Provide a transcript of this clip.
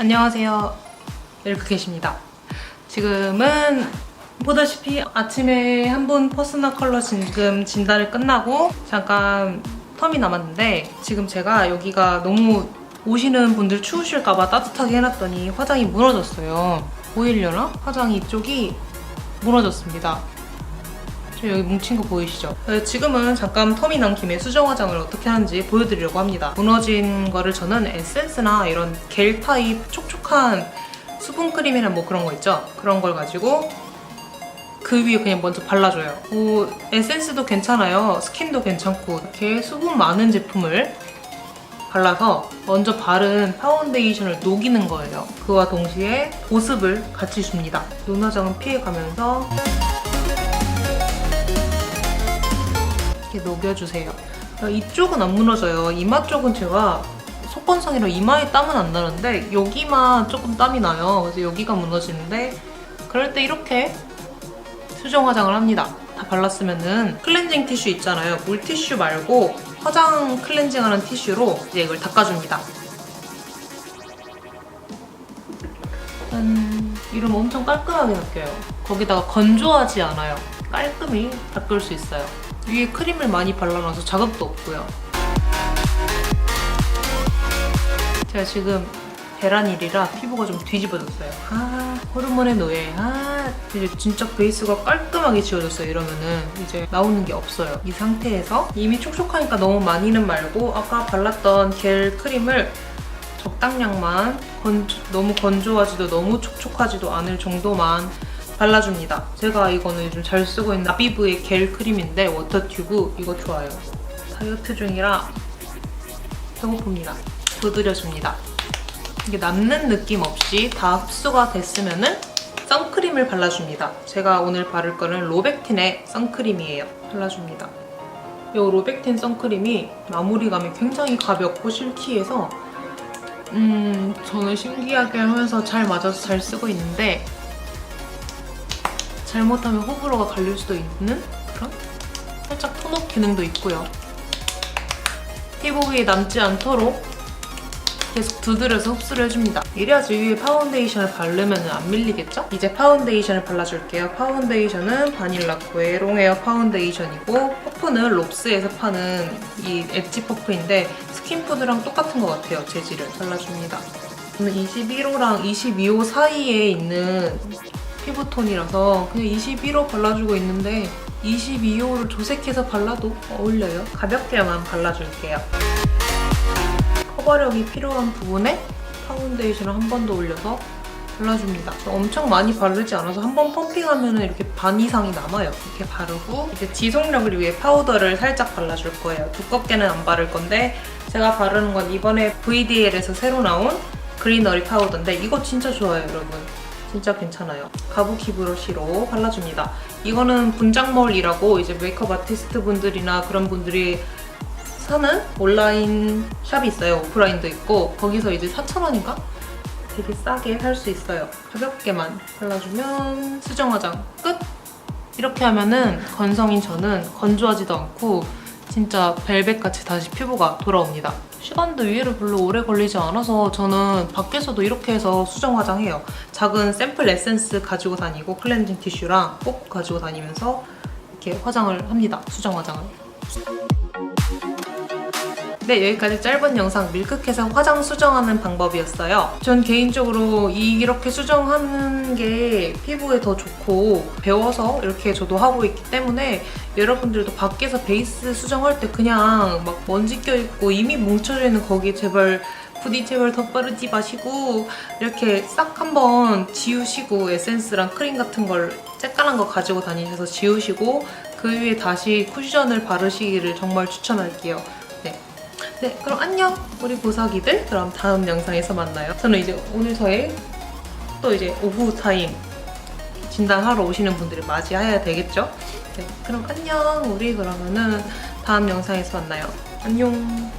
안녕하세요. 멜크캣입니다. 지금은 보다시피 아침에 한분 퍼스널 컬러 지금 진단을 끝나고 잠깐 텀이 남았는데 지금 제가 여기가 너무 오시는 분들 추우실까봐 따뜻하게 해놨더니 화장이 무너졌어요. 보이려나? 화장이 이쪽이 무너졌습니다. 저 여기 뭉친 거 보이시죠? 네, 지금은 잠깐 텀이 난 김에 수정 화장을 어떻게 하는지 보여드리려고 합니다. 무너진 거를 저는 에센스나 이런 겔 타입 촉촉한 수분 크림이나 뭐 그런 거 있죠? 그런 걸 가지고 그 위에 그냥 먼저 발라줘요. 뭐 에센스도 괜찮아요. 스킨도 괜찮고 이렇게 수분 많은 제품을 발라서 먼저 바른 파운데이션을 녹이는 거예요. 그와 동시에 보습을 같이 줍니다. 눈 화장은 피해가면서 이렇게 녹여주세요. 이쪽은 안 무너져요. 이마 쪽은 제가 속건성이라 이마에 땀은 안 나는데 여기만 조금 땀이 나요. 그래서 여기가 무너지는데 그럴 때 이렇게 수정 화장을 합니다. 다 발랐으면은 클렌징 티슈 있잖아요. 물 티슈 말고 화장 클렌징하는 티슈로 이제 이걸 닦아줍니다. 짠. 이러면 엄청 깔끔하게 닦여요. 거기다가 건조하지 않아요. 깔끔히 닦을 수 있어요. 위에 크림을 많이 발라놔서 자극도 없고요. 제가 지금 계란일이라 피부가 좀 뒤집어졌어요. 아, 호르몬의 노예. 아, 이제 진짜 베이스가 깔끔하게 지워졌어요. 이러면은 이제 나오는 게 없어요. 이 상태에서 이미 촉촉하니까 너무 많이는 말고 아까 발랐던 겔 크림을 적당량만 건, 너무 건조하지도 너무 촉촉하지도 않을 정도만 발라줍니다. 제가 이거는 요즘 잘 쓰고 있는 아비브의 겔 크림인데 워터 튜브 이거 좋아요. 다이어트 중이라 배고픕니다. 두드려줍니다. 이게 남는 느낌 없이 다 흡수가 됐으면 은 선크림을 발라줍니다. 제가 오늘 바를 거는 로백틴의 선크림이에요. 발라줍니다. 이 로백틴 선크림이 마무리감이 굉장히 가볍고 실키해서 음 저는 신기하게 하면서 잘 맞아서 잘 쓰고 있는데 잘못하면 호불호가 갈릴 수도 있는 그런 살짝 톤업 기능도 있고요. 피부 위에 남지 않도록 계속 두드려서 흡수를 해줍니다. 이래야지 위에 파운데이션을 바르면 안 밀리겠죠? 이제 파운데이션을 발라줄게요. 파운데이션은 바닐라코의 롱에어 파운데이션이고 퍼프는 롭스에서 파는 이 엣지 퍼프인데 스킨푸드랑 똑같은 것 같아요. 재질을 발라줍니다. 저는 21호랑 22호 사이에 있는 피부톤이라서 그냥 21호 발라주고 있는데 22호를 조색해서 발라도 어울려요. 가볍게만 발라줄게요. 커버력이 필요한 부분에 파운데이션을 한 번 더 올려서 발라줍니다. 저 엄청 많이 바르지 않아서 한 번 펌핑하면 이렇게 반 이상이 남아요. 이렇게 바르고 이제 지속력을 위해 파우더를 살짝 발라줄 거예요. 두껍게는 안 바를 건데 제가 바르는 건 이번에 VDL에서 새로 나온 그리너리 파우더인데 이거 진짜 좋아요, 여러분. 진짜 괜찮아요. 가부키 브러쉬로 발라줍니다. 이거는 분장몰이라고 이제 메이크업 아티스트 분들이나 그런 분들이 사는 온라인 샵이 있어요. 오프라인도 있고 거기서 이제 4,000원인가? 되게 싸게 살 수 있어요. 가볍게만 발라주면 수정 화장 끝! 이렇게 하면은 건성인 저는 건조하지도 않고 진짜 벨벳같이 다시 피부가 돌아옵니다. 시간도 의외로 별로 오래 걸리지 않아서 저는 밖에서도 이렇게 해서 수정 화장해요. 작은 샘플 에센스 가지고 다니고 클렌징 티슈랑 꼭 가지고 다니면서 이렇게 화장을 합니다. 수정 화장을. 네, 여기까지 짧은 영상 밀크캣에서 화장 수정하는 방법이었어요. 전 개인적으로 이렇게 수정하는 게 피부에 더 좋고 배워서 이렇게 저도 하고 있기 때문에 여러분들도 밖에서 베이스 수정할 때 그냥 막 먼지 껴있고 이미 뭉쳐져 있는 거기 제발 부디 제발 덧바르지 마시고 이렇게 싹 한번 지우시고 에센스랑 크림 같은 걸 쬐깐한 거 가지고 다니셔서 지우시고 그 위에 다시 쿠션을 바르시기를 정말 추천할게요. 네. 네, 그럼 안녕! 우리 보석이들. 그럼 다음 영상에서 만나요. 저는 이제 오늘 저의 또 이제 오후 타임 진단하러 오시는 분들을 맞이해야 되겠죠? 네, 그럼 안녕! 우리 그러면은 다음 영상에서 만나요. 안녕!